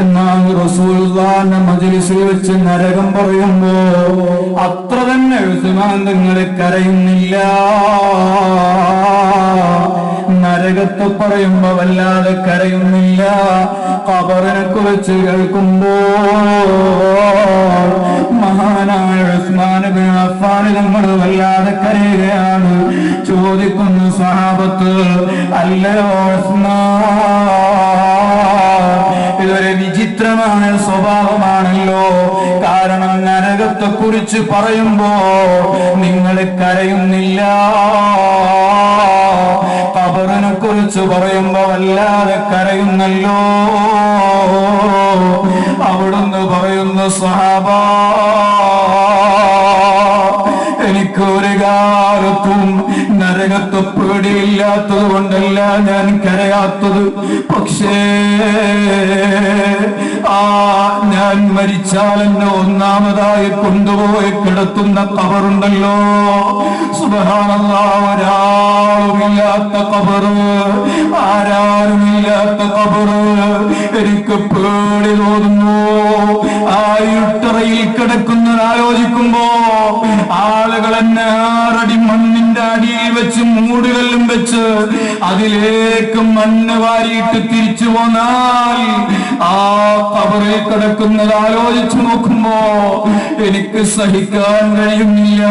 എന്നാൽ റസൂൽദാന്റെ മജലിസിൽ വെച്ച് നരകം പറയുമ്പോ അത്ര തന്നെ ഉസ്മാൻ കരയുന്നില്ല. നരകത്തെ പറയുമ്പോ വല്ലാതെ കരയുന്നില്ല. കബറിനെ കുറിച്ച് കേൾക്കുമ്പോ മഹാനായ ഉസ്മാൻ അഫ്ഫാൻ നമ്മൾ വല്ലാതെ കരയുകയാണ്. ചോദിക്കുന്നു സഹാബത്ത് അല്ലയോ ഉസ്മാൻ? ഇതൊരു വിചിത്രമായ സ്വഭാവമാണല്ലോ. കാരണം നരകത്തെ കുറിച്ച് പറയുമ്പോ നിങ്ങൾ കരയുന്നില്ല. കബറിനെ കുറിച്ച് പറയുമ്പോ വല്ലാതെ കരയുന്നല്ലോ. അവിടുന്ന് പറയുന്ന സഹാബ എനിക്കൊരു കാലത്തും നരകത്തെ പേടിയില്ലാത്തത് കൊണ്ടല്ല ഞാൻ കരയാത്തത്. പക്ഷേ ആ ഞാൻ മരിച്ചാൽ എന്നെ ഒന്നാമതായി കൊണ്ടുപോയി കിടത്തുന്ന കവറുണ്ടല്ലോ സുബഹാനല്ല ഒരാളുമില്ലാത്ത കബറ് ആരാരുമില്ലാത്ത കബറ്. എനിക്ക് പേടി തോന്നുന്നു. ആ ഇരുട്ടറയിൽ കിടക്കുന്നത് ആലോചിക്കുമ്പോ ആളുകൾ എന്നെ ആറടി മണ്ണിന്റെ അടിയിൽ വെച്ച് മൂടുകല്ലും വെച്ച് അതിലേക്ക് മണ്ണ് വാരിയിട്ട് തിരിച്ചു പോന്നാൽ ആ കബറിൽ കിടക്കുന്നത് ആലോചിച്ചു നോക്കുമ്പോ എനിക്ക് സഹിക്കാൻ കഴിയുന്നില്ല.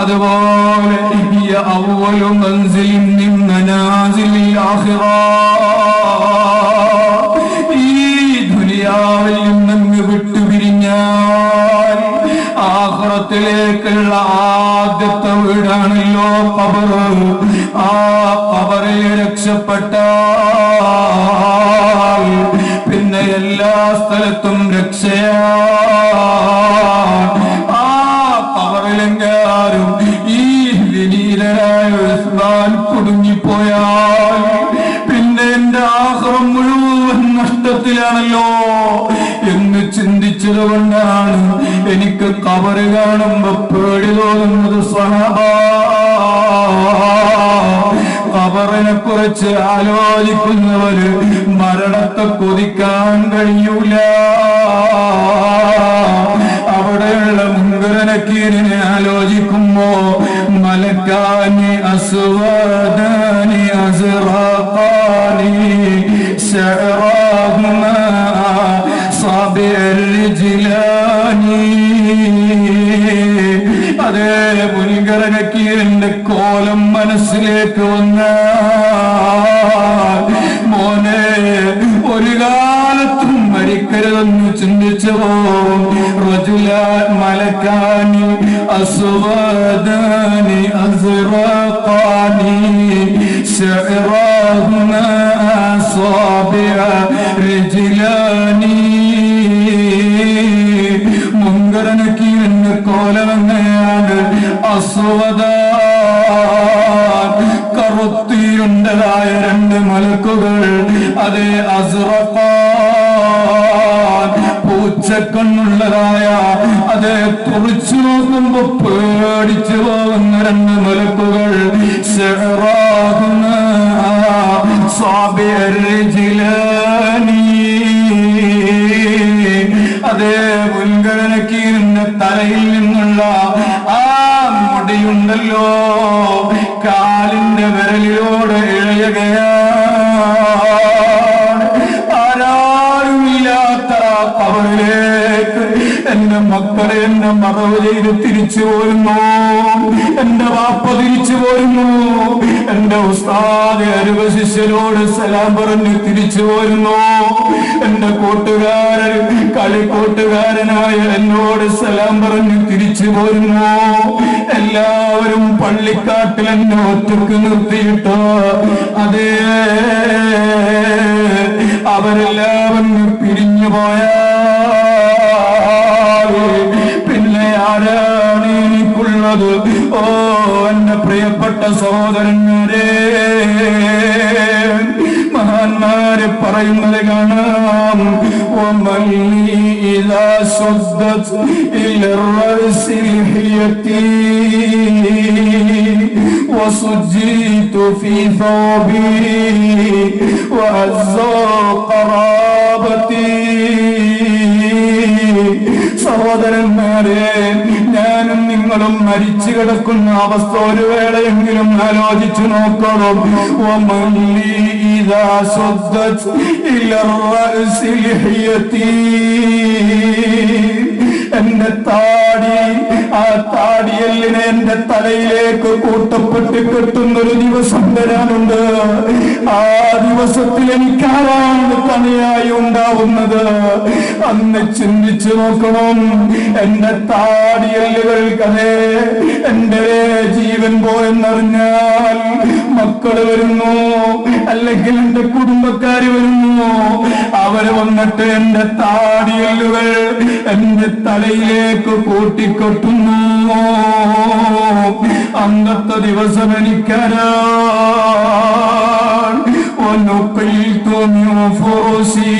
അതുപോലെ ഈ അവലും മൻസിലിൻ മിൻ മനാസിലിൽ ആഹ്റത്തിലേക്കുള്ള ആദ്യത്തെ വീടാണല്ലോ കബറ് ആ കബറിൽ രക്ഷപ്പെട്ട പിന്നെ എല്ലാ സ്ഥലത്തും രക്ഷയാ. ചിന്തിച്ചത് കൊണ്ടാണ് എനിക്ക് കബറ് കാണുമ്പോ പേടി തോന്നുന്നത് സഹബ. കുറിച്ച് ആലോചിക്കുന്നവര് മരണത്തെ കൊതിക്കാൻ കഴിയൂല. അവിടെയുള്ള മുൻകരനക്കീരിനെ ആലോചിക്കുമ്പോ മലക്കാനി അസുവാനി അസുറാനി ശഅറാഹുമാ കലകീരന്റെ കോലം മനസ്സിലേക്ക് വന്ന മോനെ ഒരു കാലത്തും മരിക്കരുതെന്ന് ചിന്തിച്ചോ റജുല മലക്കാനി അസുവാദാനി അസുറാനി സ്വാഭിയ കറുത്തിയുണ്ടതായ രണ്ട് മലക്കുകൾ അതെ അസുറപ്പാൻ പൂച്ചക്കണ്ണുള്ളതായ അതെ തുറച്ചു നോക്കുമ്പോ പേടിച്ചു പോകുന്ന രണ്ട് മലക്കുകൾ സ്വാഭിജിലീ അതേ മുടിയുണ്ടല്ലോ കാലിന്റെ വിരലിലൂടെ ഇഴയുകയാണ് എന്റെ മക്കളെ എന്നെ മറവ് ചെയ്ത് തിരിച്ചു പോരുന്നു. എന്റെ വാപ്പ തിരിച്ചു പോരുന്നു. എന്റെ ഉസ്താദ് അരുവ ശിഷ്യനോട് സലാം പറഞ്ഞ് തിരിച്ചു പോരുന്നു. എന്റെ കൂട്ടുകാരൻ കളിക്കൂട്ടുകാരനായ എന്നോട് സലാം പറഞ്ഞ് തിരിച്ചു പോരുന്നു. എല്ലാവരും പള്ളിക്കാട്ടിൽ എന്നെ ഒറ്റയ്ക്ക് നിർത്തിയിട്ട് അതേ അവരെല്ലാവരും പിരിഞ്ഞു പോയാൽ പിന്നെ ആരാണ് എനിക്കുള്ളത് ഓ എന്റെ പ്രിയപ്പെട്ട സഹോദരന്മാരെ മഹാന്മാരെ പറയുന്നത് കാണാം ومن إذا صدت إلى الرأس لحيتي وسجيت في ثوبي وأزى قرابتي സഹോദരന്മാരെ ഞാനും നിങ്ങളും മരിച്ചു കിടക്കുന്ന അവസ്ഥ ഒരു വേളയെങ്കിലും ആലോചിച്ചു നോക്കണം. എന്റെ താ താടി ആ താടിയെല്ലിനെ എന്റെ തലയിലേക്ക് കൂട്ടപ്പെട്ട് കെട്ടുന്നൊരു ദിവസം വരാനുണ്ട് ആ ദിവസത്തിൽ എനിക്ക് ആരാണ് തനിയായി ഉണ്ടാവുന്നത്. അന്ന് ചിന്തിച്ചു നോക്കണം. എന്റെ താടിയല്ലുകൾക്കതേ എന്റെ ജീവൻ പോയെന്നറിഞ്ഞാൽ മക്കൾ വരുന്നു. അല്ലെങ്കിൽ എന്റെ കുടുംബക്കാര് വരുന്നു. അവർ വന്നിട്ട് എന്റെ താടിയല്ലുകൾ എന്റെ തലയിലേക്ക് കൂട്ടിക്കൊട്ടുന്നു അന്നത്തെ ദിവസം എനിക്കരാ ونقلت من فرسي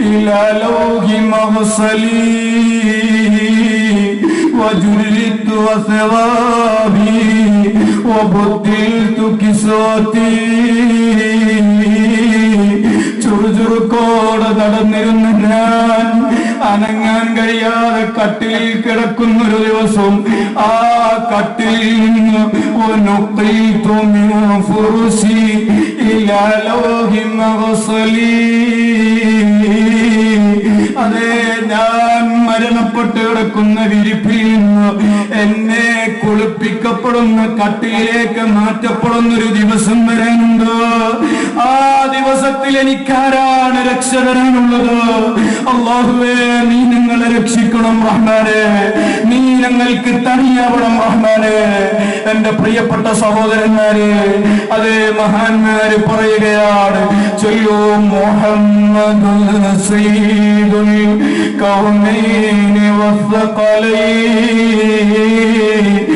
إلى لوح مغسلي وجلدت وثوابي وبدلت كسوتي ചുറുചുറുക്കോടെ നടന്നിരുന്ന ഞാൻ അനങ്ങാൻ കഴിയാതെ കട്ടിലിൽ കിടക്കുന്നൊരു ദിവസം ആ കട്ടിലിൽ നിന്ന് അതെ ഞാൻ മരണപ്പെട്ട് കിടക്കുന്ന വിരിപ്പിൽ നിന്ന് എന്നെ കുളിപ്പിക്കപ്പെടുന്ന കട്ടിലേക്ക് മാറ്റപ്പെടുന്നൊരു ദിവസം വരാനുണ്ട്. ആ ദിവസത്തിൽ എനിക്കാരാണ് രക്ഷ വരാനുള്ളത് അള്ളാഹുവേ നീ നിങ്ങളെ രക്ഷിക്കണം റഹ്മാനെ. നീ ഞങ്ങൾക്ക് തനിയാവണം റഹ്മാനെ. എന്റെ പ്രിയപ്പെട്ട സഹോദരന്മാരെ അതേ മഹാന്മാര് പറയുകയാണ് ചൊല്ലൂ മുഹമ്മദ് സീദുൽ കൗനൈനി വസ്തഖലൈ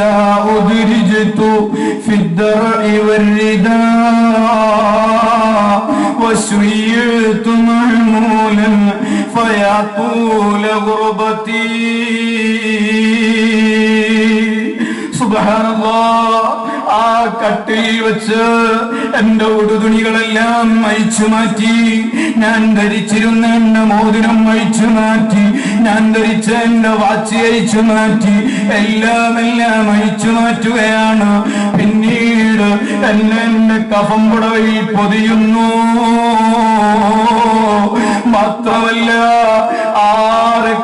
إذا أدرجت في الدرع والرداء وسويت مهمولا فيا طول غربتي. سبحان الله. ആ കട്ടിലിൽ വെച്ച് എന്റെ ഉടുതുണികളെല്ലാം അയച്ചു മാറ്റി. ഞാൻ ധരിച്ചിരുന്ന എന്റെ മോതിരം അയച്ചു മാറ്റി. ഞാൻ ധരിച്ച എന്റെ വാച്ച് അയച്ചു മാറ്റി. എല്ലാം എല്ലാം അയച്ചു മാറ്റുകയാണ്. പിന്നീട് എന്നെ എന്റെ കഫം പുടവയിൽ പൊതിയുന്നു. മാത്രമല്ല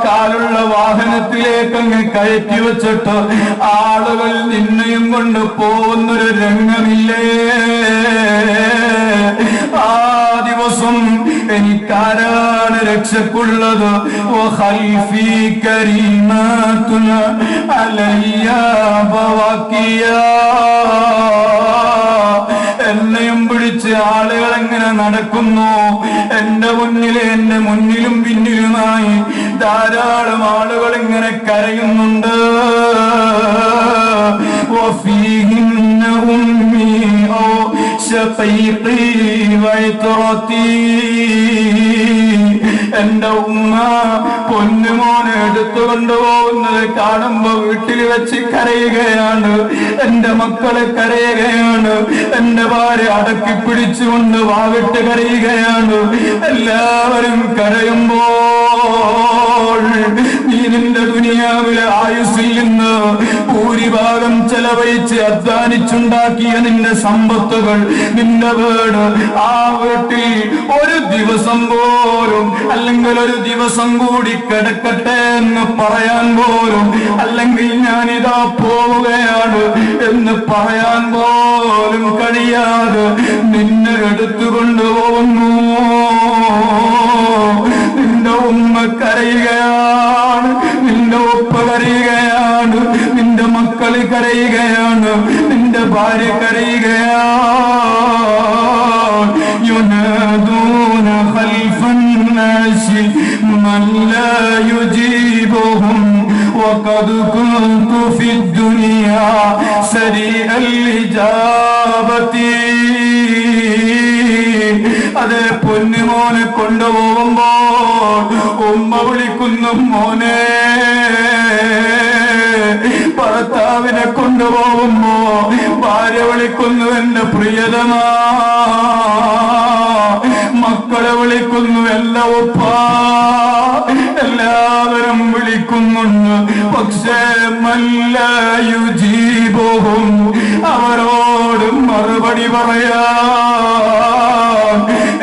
കാലുള്ള വാഹനത്തിലേക്ക് അങ്ങ് കയറ്റി വെച്ചിട്ട് ആളുകൾ നിന്നെയും കൊണ്ട് പോകുന്നൊരു രംഗമില്ലേ? ആ ദിവസം എനിക്കാരാണ് രക്ഷക്കുള്ളത്. ഓ അലയ്യ എന്നെയും പിടിച്ച് ആളുകൾ എങ്ങനെ നടക്കുന്നു? എന്റെ മുന്നിൽ എന്റെ മുന്നിലും പിന്നിലുമായി ധാരാളം ആളുകൾ ഇങ്ങനെ കരയുന്നുണ്ട്. ശൈഖി വൈത്രത്തീ എന്റെ ഉമ്മ പൊന്നുമോനെ എടുത്തു കൊണ്ടുപോകുന്നത് കാണുമ്പോ വീട്ടിൽ വെച്ച് കരയുകയാണ്. എന്റെ മക്കളെ കരയുകയാണ്. എന്റെ ഭാര്യ അടക്കി പിടിച്ചുകൊണ്ട് വാവിട്ട് കരയുകയാണ്. എല്ലാവരും കരയുമ്പോൾ നിന്റെ ദുനിയാവിലെ ആയുസ്സിൽ നിന്ന് ഭൂരിഭാഗം ചെലവഴിച്ച് അധ്വാനിച്ചുണ്ടാക്കിയ നിന്റെ സമ്പത്തുകൾ നിന്റെ വീട് ആ വീട്ടിൽ ഒരു ദിവസം പോലും അല്ലെങ്കിൽ ഒരു ദിവസം കൂടി കിടക്കട്ടെ എന്ന് പറയാൻ പോലും അല്ലെങ്കിൽ ഞാനിതാ പോവുകയാണ് എന്ന് പറയാൻ പോലും കഴിയാതെ നിന്നെ എടുത്തുകൊണ്ടുപോകുന്നു ഉമ്മ കരയുകയാണ് നിന്റെ ഉപ്പ കരയുകയാണ് നിന്റെ മക്കള് കരയുകയാണ് നിന്റെ ഭാര്യ കരയുകയാണ് യുനാദൂന خلف الناس من لا يجيبهم وقد كنت في الدنيا سريع الإجابة അതെ പൊന്നുമോനെ വിളിക്കുന്നു മോനെ. ഭർത്താവിനെ കൊണ്ടുപോകുമ്പോ ഭാര്യ വിളിക്കുന്നു എന്റെ പ്രിയതമാ. മക്കളെ വിളിക്കുന്നു എല്ലാ ഒപ്പ എല്ലാവരും വിളിക്കുന്നുണ്ട്. പക്ഷേ മല്ലയു ജീവവും അവരോട് മറുപടി പറയാ.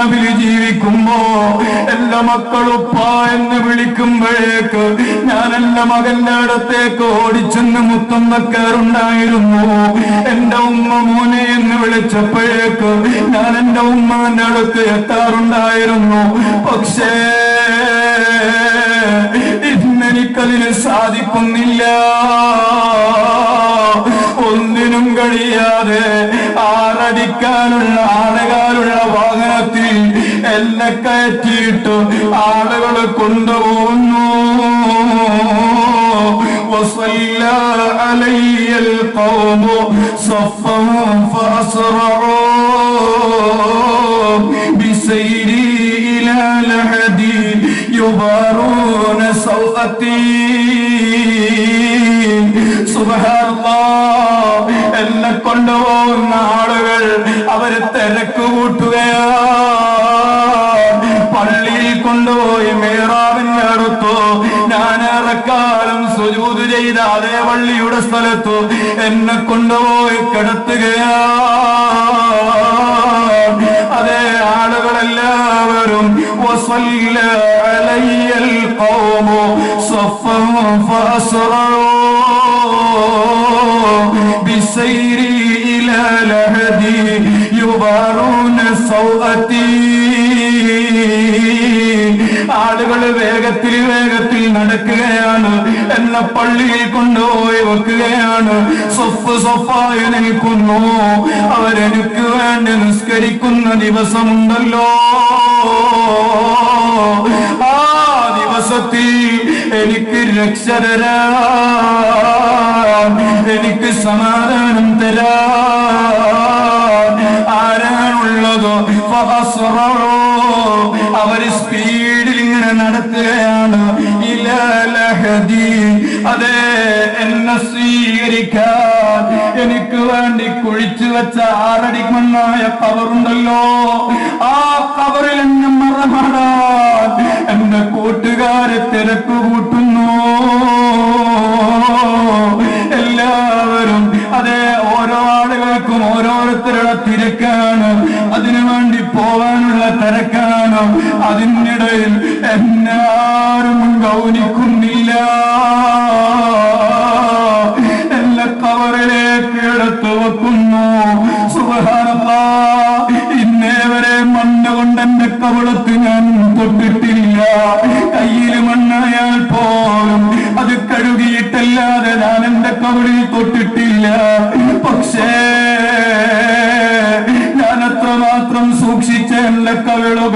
ദുനിയാവിൽ ജീവിക്കുമ്പോ എല്ലാ മക്കളുപ്പ എന്ന് വിളിക്കുമ്പോഴേക്ക് ഞാൻ എന്റെ മകന്റെ അടുത്തേക്ക് ഓടിച്ചെന്ന് മുത്തം വെക്കാറുണ്ടായിരുന്നു എന്റെ ഉമ്മ മോനെ എന്ന് വിളിച്ചപ്പോഴേക്ക് ഞാൻ എന്റെ ഉമ്മാന്റെ അടുത്ത് എത്താറുണ്ടായിരുന്നു. പക്ഷേ ഇന്നെനിക്കതിന് സാധിക്കുന്നില്ല ഒന്നിനും കഴിയാതെ ആറടിക്കാനുള്ള ആളുകാലുള്ള വാഹനത്തിൽ എന്നെ കയറ്റിയിട്ട് ആളുകൾ കൊണ്ടുപോകുന്നു وصلى علي القوم صفا فأسرعوا بسيري إلى لحدي يبارون سوءتي സുബ്ഹാനല്ലാഹ് എന്നെ കൊണ്ടുപോകുന്ന ആളുകൾ അവർ തിരക്ക് കൂട്ടുകയാ പള്ളിയിൽ കൊണ്ടുപോയി മേറാവിന്റെ അടുത്തു ഞാൻ ഏറെക്കാലം സുജൂത് ചെയ്ത അതേ പള്ളിയുടെ സ്ഥലത്തു. എന്നെ കൊണ്ടുപോയി കിടത്തുകയാ അതേ ആളുകളെല്ലാവരും القوم صفا فأسرعوا بسيري إلى لهدي يبارون سوءتي ആളുകൾ വേഗത്തിൽ വേഗത്തിൽ നടക്കുകയാണ് എന്നെ പള്ളിയിൽ കൊണ്ടുപോയി വെക്കുകയാണ് സൊഫ് സൊഫായി നിൽക്കുന്നു അവരെനിക്ക് വേണ്ടി നിസ്കരിക്കുന്ന ദിവസമുണ്ടല്ലോ ആ ദിവസത്തിൽ എനിക്ക് രക്ഷ തരാൻ എനിക്ക് സമാധാനം തരാൻ ആരാണുള്ളതോ. അവർ സ്പീഡിൽ ഇങ്ങനെ നടത്തുകയാണ് ഇലഹദി അതെ എന്നെ സ്വീകരിക്കാൻ. എനിക്ക് വേണ്ടി കുഴിച്ചു വെച്ച ആറടി മണ്ണായ കവറുണ്ടല്ലോ ആ കവറിൽ എന്നെ മറമാടാൻ. കൂട്ടുകാരെ തിരക്ക് കൂട്ടുന്നു. എല്ലാവരും അതെ ഓരോ ആളുകൾക്കും ഓരോരുത്തരുടെ തിരക്കാണ്. അതിനു വേണ്ടി പോവാനുള്ള തിരക്കാണ്. അതിനിടയിൽ എന്നാരും ഗൗനിക്കുന്നില്ല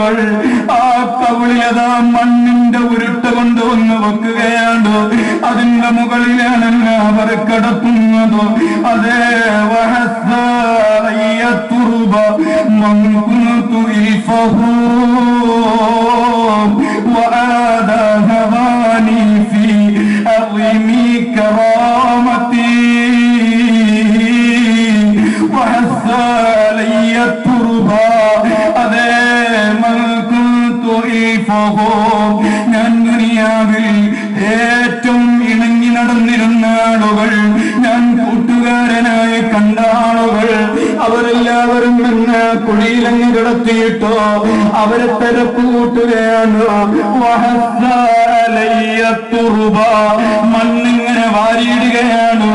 കവിളുകൾ ആ കവിളിലതാ മണ്ണിന്റെ ഉരുട്ട് കൊണ്ടുവന്ന് വെക്കുകയാണ്? അതിന്റെ മുകളിലാണ് അവർ കിടക്കുന്നത്. അതേ വഹസ്തുർബ മങ്കുന്തു ഇൽഫഹൂ അവരെല്ലാവരും എന്നെ കുഴിയിലങ്ങ് കിടത്തിയിട്ടോ അവരെ തിരക്കൂട്ടുകയാണ് മണ്ണിങ്ങനെ വാരിയിടുകയാണ്.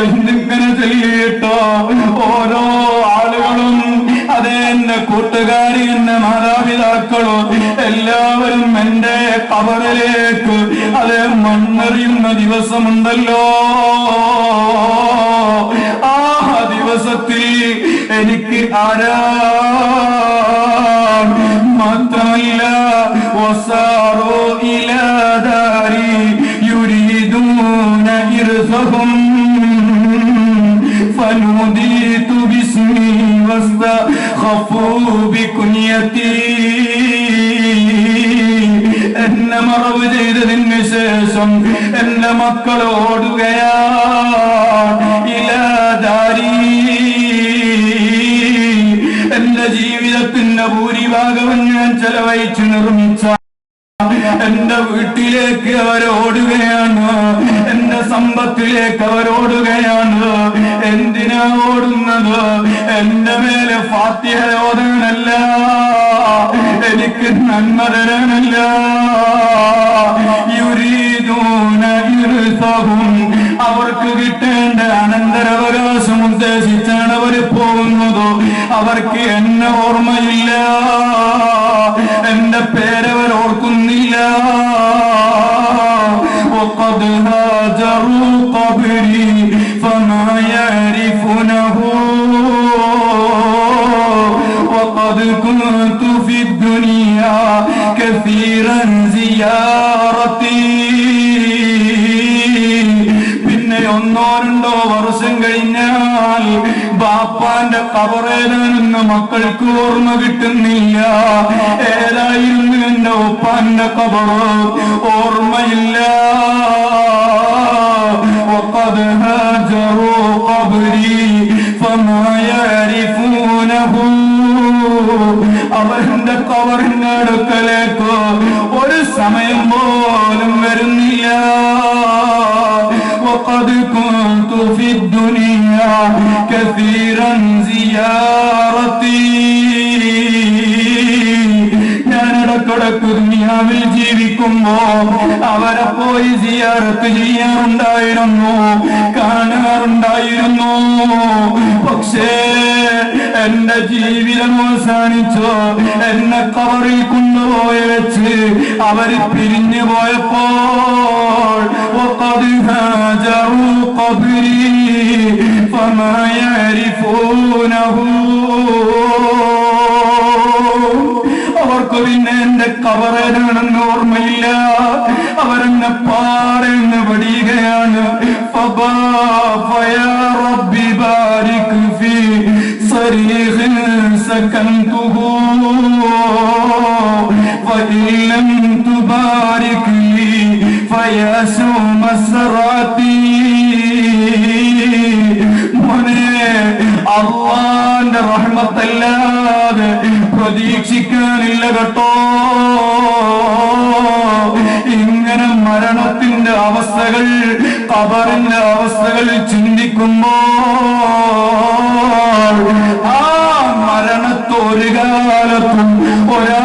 എന്തിങ്ങനെ ചെല്ലിയിട്ടോ ഓരോ കൂട്ടുകാരി എന്റെ മാതാപിതാക്കളോ എല്ലാവരും എന്റെ കബറിലേക്ക് അത് മണ്ണെറിയുന്ന ദിവസമുണ്ടല്ലോ. ആ ദിവസത്തിൽ എനിക്ക് ആരാ? മാത്രമല്ല ഒസാറോ ഇലാതാ واستخفوا بكنيتي എന്നെ മറവ് ചെയ്തതിന് ശേഷം എന്റെ മക്കൾ ഓടുകയാ ഇലാദാരി എന്റെ ജീവിതത്തിന്റെ ഭൂരിഭാഗവും ഞാൻ ചെലവഴിച്ച് നിർമ്മിച്ച എന്റെ വീട്ടിലേക്ക് അവരോടുകയാണ് എന്റെ സമ്പത്തിലേക്ക് അവരോടുകയാണ് ഫാത്തിഹ ഓതാനല്ല എനിക്ക് നന്മ തരാനല്ല യുരീദൂന ഇർസഹും അവർക്ക് കിട്ടേണ്ട അനന്തരാവകാശം ഉദ്ദേശിച്ചാണ് അവർ പോകുന്നത് അവർക്ക് എന്നെ ഓർമ്മയില്ല എന്റെ പേരവർ ഓർക്കുന്നില്ല وقد هاجروا قبري زيارتي പിന്നെ ഒന്നോ രണ്ടോ വർഷം കഴിഞ്ഞാൽ ബാപ്പാന്റെ കബറേതാണെന്ന് മക്കൾക്ക് ഓർമ്മ കിട്ടുന്നില്ല ഏതായിരുന്നു എന്റെ ഉപ്പാന്റെ കബറ് ഓർമ്മയില്ല وقد هاجروا قبري فما يعرفونه അവന്റെ കവറിന്റെ അടുക്കലേക്ക് ഒരു സമയം പോലും വരുന്നില്ല وقد كنت في الدنيا كثيرا زيارتي ഞാൻ ഇടക്കിടക്ക് ദുനിയാവിൽ ജീവിക്കുമ്പോ അവരെ പോയി സിയാറത്ത് ചെയ്യാറുണ്ടായിരുന്നു കാണാറുണ്ടായിരുന്നു പക്ഷേ എന്റെ ജീവിതം അവസാനിച്ചോ. എന്നെ കവറിൽ കൊണ്ടുപോയി വെച്ച് അവർ പിരിഞ്ഞു പോയപ്പോൾ. അവർക്ക് പിന്നെ എന്റെ കവറേതാണെന്ന് ഓർമ്മയില്ല. അവരെന്നെ പാറെന്ന് പഠിയുകയാണ് ഫയാ റബ്ബി ബാരിക്ക് في صريخ سكنته وإن لم تبارك لي فيا شوم سرعتي മോനെ അള്ളാന്റെ റഹ്മത്തല്ലാതെ പ്രതീക്ഷിക്കാനില്ല കേട്ടോ മരണത്തിന്റെ അവസ്ഥകൾ കബറിന്റെ അവസ്ഥകൾ ചിന്തിക്കുമ്പോ ആ മരണത്തൊരു കാലത്തും ഒരാ